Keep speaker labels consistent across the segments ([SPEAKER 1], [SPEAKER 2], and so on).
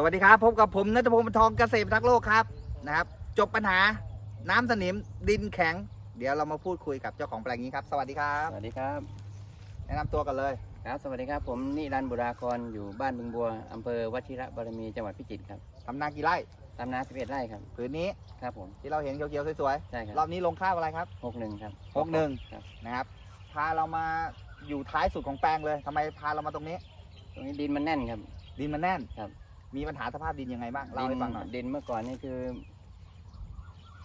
[SPEAKER 1] สวัสดีครับพบกับผมนัทพงศ์บรรทองเกษตรทักษ์โลกครับนะครับ จบปัญหาน้ำสนิมดินแข็ง เดี๋ยวเรามาพูดคุยกับเจ้าของแปลงนี้ครับ สวัสดีครับ
[SPEAKER 2] สวัสดีครับ
[SPEAKER 1] แนะนำตัวกันเลย
[SPEAKER 2] ครับ สวัสดีครับ ผมนิรันดร์บุราครอยู่บ้านบึงบัวอำเภอวชิระบารมีจังหวัดพิจิตรครับ
[SPEAKER 1] ทำนากี่ไร่
[SPEAKER 2] ตำนา11ไร่ครับ
[SPEAKER 1] ผืนนี้
[SPEAKER 2] ครับผม
[SPEAKER 1] ที่เราเห็นเขียวๆสวย
[SPEAKER 2] ใช่ครั
[SPEAKER 1] ๆรอบนี้ลงข้าวอะไรครับ
[SPEAKER 2] หกหนึ่งครับ
[SPEAKER 1] หกหนึ่ง
[SPEAKER 2] ครับ
[SPEAKER 1] นะครับพาเรามาอยู่ท้ายสุดของแปลงเลยทำไมพาเรามาตรงนี้
[SPEAKER 2] ตรงนี้ดินมันแน่นครับ
[SPEAKER 1] ดินมันแน่น
[SPEAKER 2] ครับ
[SPEAKER 1] มีปัญหาสภาพดินยังไงบ้างเล่าให้ฟังหน่อย
[SPEAKER 2] ดินเมื่อก่อนนี่คือ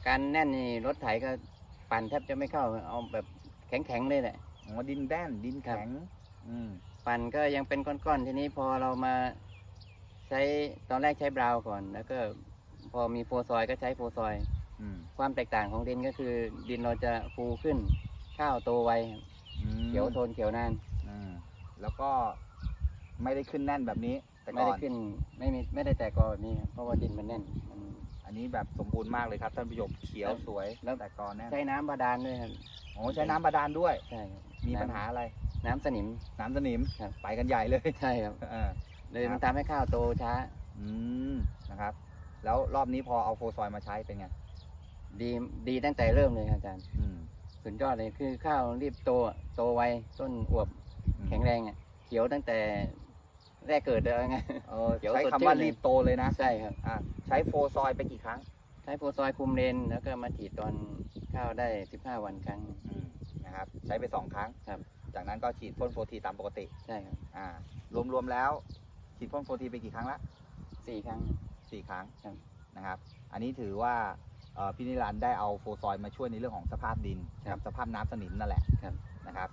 [SPEAKER 2] การแน่นนี่รถไถก็ปั่นแทบจะไม่เข้าเอาแบบแข็งๆเลยแหละ
[SPEAKER 1] อ๋อดินแด้นดินแข็ง อืม
[SPEAKER 2] ปั่นก็ยังเป็นก้อนๆทีนี้พอเรามาใช้ตอนแรกใช้บราวน์ก่อน แล้วก็พอมีโฟร์ซอยก็ใช้โฟร์ซอย
[SPEAKER 1] อืม
[SPEAKER 2] ความแตกต่างของดินก็คือ ดินเราจะฟูขึ้นข้าวโตไวครับ
[SPEAKER 1] อืม
[SPEAKER 2] เขียวโทนเขียวนาน
[SPEAKER 1] อืมแล้วก็ ไม่ได้ขึ้นแน่นแบบนี้ แต่
[SPEAKER 2] ไม่
[SPEAKER 1] ก่อ
[SPEAKER 2] ได้
[SPEAKER 1] น
[SPEAKER 2] ขึ้นไม่มีไม่ได้แตกกอแบบนี้ครับเพราะว่าดินมันแน่นมัน
[SPEAKER 1] อันนี้แบบสมบูรณ์มากเลยครับท่านผู้ชมเขียว
[SPEAKER 2] แล้ว
[SPEAKER 1] สวย
[SPEAKER 2] แล้ว
[SPEAKER 1] แต่กอนแน่น
[SPEAKER 2] ใช้น้ำบาดาลด้วยครับ
[SPEAKER 1] โอ้ใช้น้ำบาดาลด้วย
[SPEAKER 2] ใช่ครับ
[SPEAKER 1] มีปัญหาอะไร
[SPEAKER 2] น้ำสนิม
[SPEAKER 1] น้ำสนิม
[SPEAKER 2] ครับ
[SPEAKER 1] ไปกันใหญ่เลย
[SPEAKER 2] ใช่ครับ
[SPEAKER 1] เออ
[SPEAKER 2] เลย
[SPEAKER 1] ครับ
[SPEAKER 2] มันทำให้ข้าวโตช้า
[SPEAKER 1] อืมนะครับ แล้วรอบนี้พอเอาโฟซอยมาใช้เป็นไง
[SPEAKER 2] ดีดีตั้งแต่เริ่มเลยครับอาจารย์
[SPEAKER 1] อืม
[SPEAKER 2] สุดยอดเลยคือข้าวรีบโตอะโตไวต้นอวบ
[SPEAKER 1] อืม
[SPEAKER 2] แข็งแรงอะเขียวตั้งแต่ แรกเกิดเลยไง
[SPEAKER 1] เออ
[SPEAKER 2] เขียว
[SPEAKER 1] ใช้
[SPEAKER 2] สด
[SPEAKER 1] คำว่า
[SPEAKER 2] ชื่นเลย
[SPEAKER 1] รีบโตเลยนะ
[SPEAKER 2] ใช่ครับ
[SPEAKER 1] อ่าใช้โฟซอยไปกี่ครั้ง
[SPEAKER 2] ใช้โฟร์ซอยคุมเลนแล้วก็มาฉีดตอนข้าวได้ 15 วันครั้ง
[SPEAKER 1] อืมนะครับ ใช้ไปสองครั้ง
[SPEAKER 2] ครับ
[SPEAKER 1] จากนั้นก็ฉีดพ่นโฟทีตามปกติ
[SPEAKER 2] ใช่ครับ
[SPEAKER 1] อ่ารวมๆแล้ว ฉีดพ่นโฟทีไปกี่ครั้งละ
[SPEAKER 2] สี่ครั้ง
[SPEAKER 1] สี่ครั้ง
[SPEAKER 2] ครับ
[SPEAKER 1] นะครับ อันนี้ถือว่าเอ่อพี่นิรันดร์ได้เอาโฟซอยมาช่วยในเรื่องของสภาพดิน
[SPEAKER 2] ครั
[SPEAKER 1] กับสภาพน้ำสนิมนั่นแหละ
[SPEAKER 2] ครับ
[SPEAKER 1] นะครับ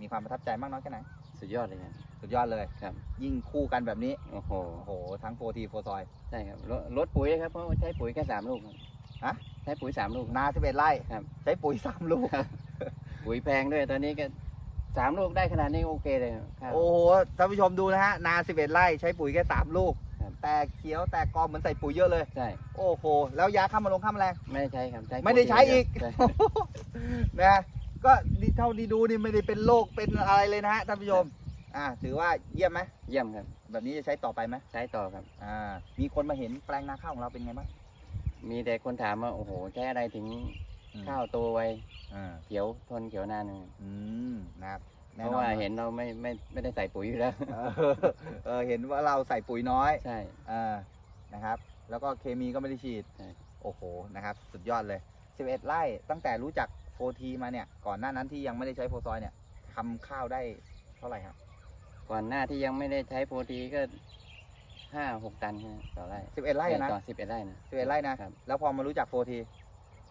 [SPEAKER 1] มีความประทับใจมากน้อยแค่ไหน
[SPEAKER 2] สุดยอดเลยครับ
[SPEAKER 1] สุดยอดเลย
[SPEAKER 2] ครับ
[SPEAKER 1] ยิ่งคู่กันแบบนี้
[SPEAKER 2] โอ้โห
[SPEAKER 1] โอ้โห ทั้งโฟทีโฟซอย
[SPEAKER 2] ใช่ครับลดลดปุ๋ยครับ เพราะว่าใช้ปุ๋ยแค่สามลูกครับ
[SPEAKER 1] ฮะ
[SPEAKER 2] ใช้ปุ๋ยสามลูก
[SPEAKER 1] นาสิบเอ็ดไร่
[SPEAKER 2] ครับ
[SPEAKER 1] ใช้ปุ๋ยสามลูก
[SPEAKER 2] ปุ๋ยแพงด้วยตอนนี้ก็สามลูกได้ขนาดนี้โอเคเลยครับ
[SPEAKER 1] โอ้โห ท่านผู้ชมดูนะฮะ นาสิบเอ็ดไร่ใช้ปุ๋ยแค่สามลูก
[SPEAKER 2] ครับ
[SPEAKER 1] แต่เขียวแต่กอเหมือนใส่ปุ๋ยเยอะเลย
[SPEAKER 2] ใช่
[SPEAKER 1] โอ้โห แล้วยาฆ่ามาลงฆ่าแมลง
[SPEAKER 2] ไม่ได้ใช้ครับใช้
[SPEAKER 1] ไม่ได้ใช้อีก
[SPEAKER 2] ใช่
[SPEAKER 1] นะ ก็ดีเท่าที่ดูนี่ไม่ได้เป็นโรคเป็นอะไรเลยนะฮะท่านผู้ชม อ่าถือว่าเยี่ยมไหม
[SPEAKER 2] เยี่ยมครับ
[SPEAKER 1] แบบนี้จะใช้ต่อไปไหม
[SPEAKER 2] ใช้ต่อครับ
[SPEAKER 1] อ่า มีคนมาเห็นแปลงนาข้าวของเราเป็นไงบ้าง
[SPEAKER 2] มีแต่คนถามว่าโอ้โหใช้อะไรถึง
[SPEAKER 1] อืม
[SPEAKER 2] ข้าวโตไว
[SPEAKER 1] อ่า
[SPEAKER 2] เขียวทนเขียวนานเลย
[SPEAKER 1] อืมนะครับ
[SPEAKER 2] เพราะว่าเห็นเราไม่ไม่ไม่ได้ใส่ปุ๋ยอยู่แล้ว
[SPEAKER 1] เออเออเห็นว่าเราใส่ปุ๋ยน้อย
[SPEAKER 2] ใช่
[SPEAKER 1] อ่านะครับ แล้วก็เคมีก็ไม่ได้ฉีด
[SPEAKER 2] ใช่
[SPEAKER 1] โอ้โหนะครับ สุดยอดเลย 11 ไร่ตั้งแต่รู้จักโฟทีมาเนี่ย ก่อนหน้านั้นที่ยังไม่ได้ใช้โฟซอยเนี่ยทำข้าวได้เท่าไหร่ครับ
[SPEAKER 2] ก่อนหน้าที่ยังไม่ได้ใช้โปรตีก็ห้าหกตันครับต่อไร่
[SPEAKER 1] 11ไร่นะ
[SPEAKER 2] ต่อสิบเอ็ดไร่นะ
[SPEAKER 1] 11ไร่นะ
[SPEAKER 2] ครับ
[SPEAKER 1] แล้วพอมารู้จักโฟที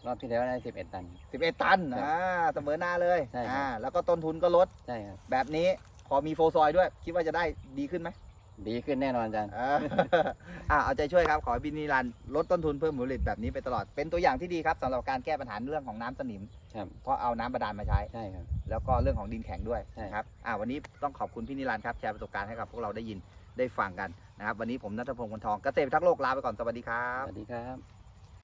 [SPEAKER 2] รอบที่แล้วได้สิบเอ็ดตัน
[SPEAKER 1] 11ตัน
[SPEAKER 2] ครับ
[SPEAKER 1] อ่าเสมอหน้าเลย
[SPEAKER 2] ใช่ครับ
[SPEAKER 1] อ่าแล้วก็ต้นทุนก็ลด
[SPEAKER 2] ใช่ครับ
[SPEAKER 1] แบบนี้พอมีโฟซอยด้วย คิดว่าจะได้ดีขึ้นไหม
[SPEAKER 2] ดีขึ้นแน่นอนอาจารย์
[SPEAKER 1] เอออ่าเอาใจช่วยครับขอให้บินีรันลดต้นทุนเพิ่มผลผลิตแบบนี้ไปตลอดเป็นตัวอย่างที่ดีครับสำหรับการแก้ปัญหาเรื่องของน้ำสนิม
[SPEAKER 2] ครับ
[SPEAKER 1] เพราะเอาน้ำบาดาลมาใช้
[SPEAKER 2] ใช่ครับ
[SPEAKER 1] แล้วก็เรื่องของดินแข็งด้วย
[SPEAKER 2] ใช่
[SPEAKER 1] นะครับอ่าวันนี้ต้องขอบคุณพี่นิรันดร์ครับแชร์ประสบการณ์ให้กับพวกเราได้ยินได้ฟังกันนะครับ วันนี้ผมนัทพงศ์คนทองเกษตรทักษ์โลกลาไปก่อนสวัสดีครั
[SPEAKER 2] ส
[SPEAKER 1] บ
[SPEAKER 2] วัสดีครับ